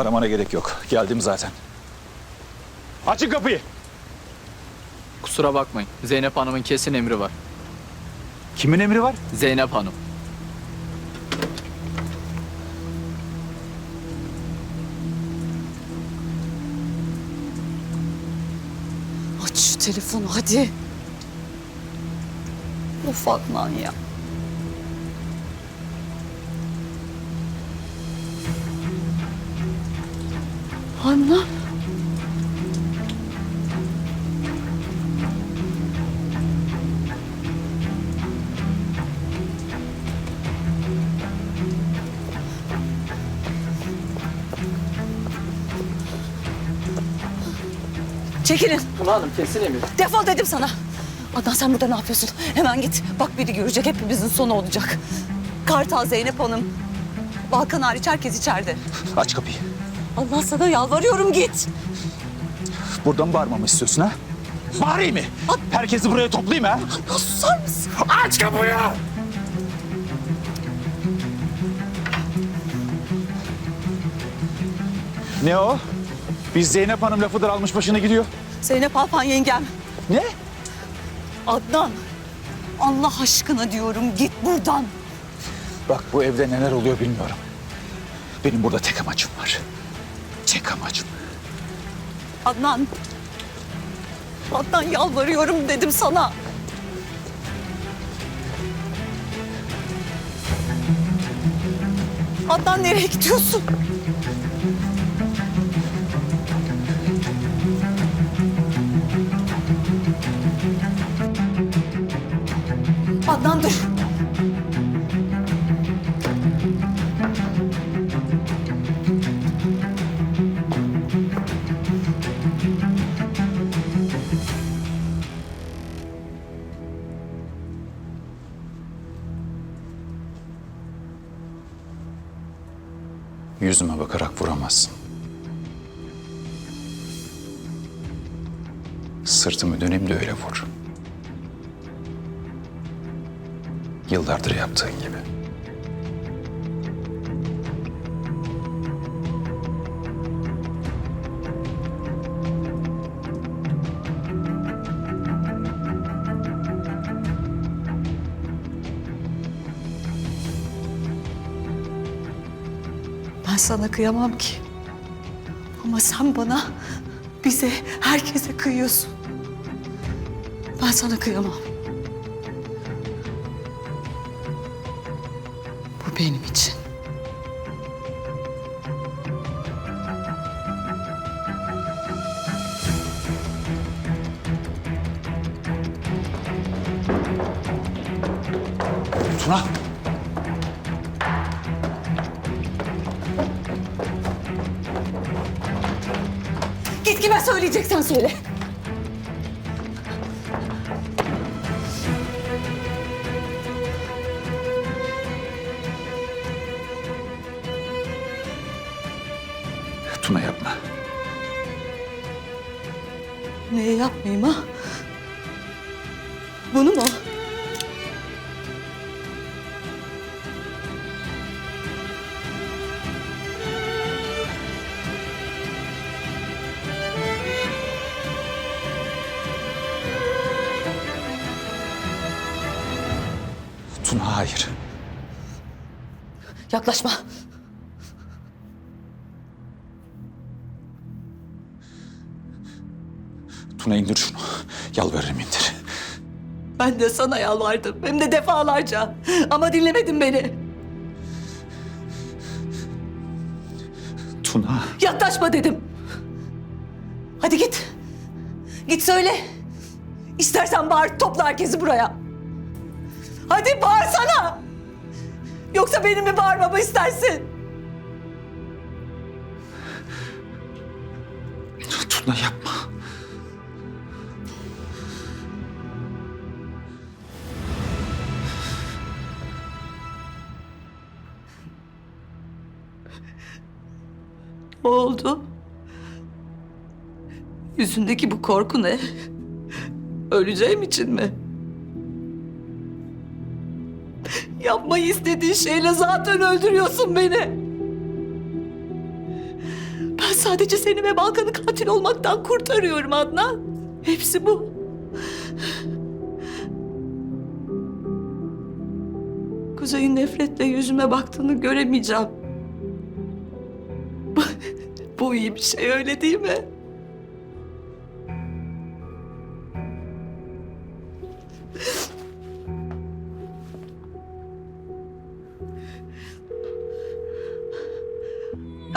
Aramana gerek yok. Geldim zaten. Açın kapıyı. Kusura bakmayın. Zeynep Hanım'ın kesin emri var. Kimin emri var? Zeynep Hanım. Aç şu telefonu hadi. Of Adnan ya. Adnan. Çekilin. Tuna Hanım kesin emir. Defol dedim sana. Adnan sen burada ne yapıyorsun? Hemen git. Bak biri görecek hepimizin sonu olacak. Kartal, Zeynep Hanım, Balkan hariç herkes içeride. Aç kapıyı. Allah sana yalvarıyorum git. Buradan mı bağırmamı istiyorsun ha? Bağırayım mı? Herkesi buraya toplayayım ha? Ya susar mısın? Aç kapıyı! Ne o? Biz Zeynep Hanım lafıdır almış başına gidiyor. Zeynep Alpan yengem. Ne? Adnan. Allah aşkına diyorum git buradan. Bak bu evde neler oluyor bilmiyorum. Benim burada tek amacım var. Tek amacım. Adnan. Adnan yalvarıyorum dedim sana. Adnan nereye gidiyorsun? Yüzüme bakarak vuramazsın. Sırtımı döneyim de öyle vur. Yıllardır yaptığın gibi. Sana kıyamam ki. Ama sen bana, bize, herkese kıyıyorsun. Ben sana kıyamam. Bu benim için. Tuna! Git kime söyleyeceksen söyle. Tuna yapma. Neye yapmayayım ha? Bunu mu? Tuna hayır. Yaklaşma. Tuna indir şunu. Yalvarırım indir. Ben de sana yalvardım. Hem de defalarca. Ama dinlemedin beni. Tuna. Yaklaşma dedim. Hadi git. Git söyle. İstersen bağır topla herkesi buraya. Hadi bağırsana. Yoksa benim mi bağırmamı istersin? Tuna yapma. Ne oldu? Yüzündeki bu korku ne? Öleceğim için mi? Yapmayı istediğin şeyle zaten öldürüyorsun beni. Ben sadece seni ve Balkan'ı katil olmaktan kurtarıyorum Adnan. Hepsi bu. Kuzey'in nefretle yüzüme baktığını göremeyeceğim. Bu, iyi bir şey öyle değil mi?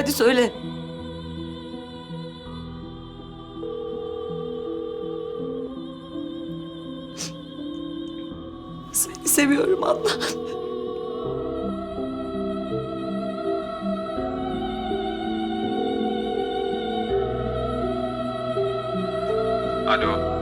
Hadi söyle. Seni seviyorum Allah. Alo.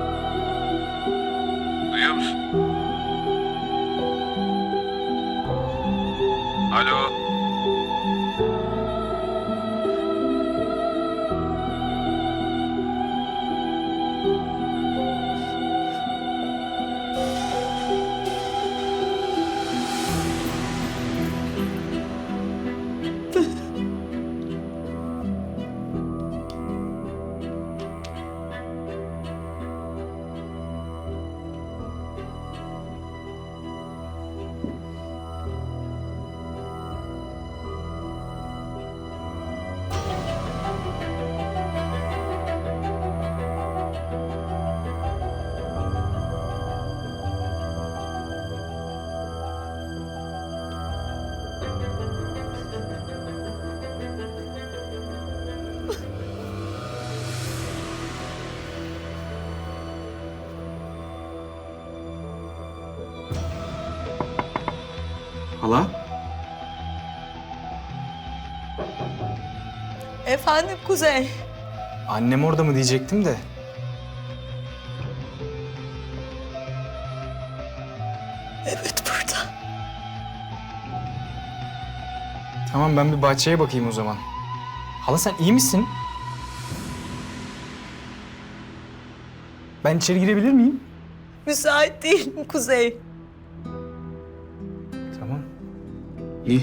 Hala? Efendim Kuzey. Annem orada mı diyecektim de. Evet burada. Tamam ben bir bahçeye bakayım o zaman. Hala sen iyi misin? Ben içeri girebilir miyim? Müsait değilim Kuzey. Tamam. İyi.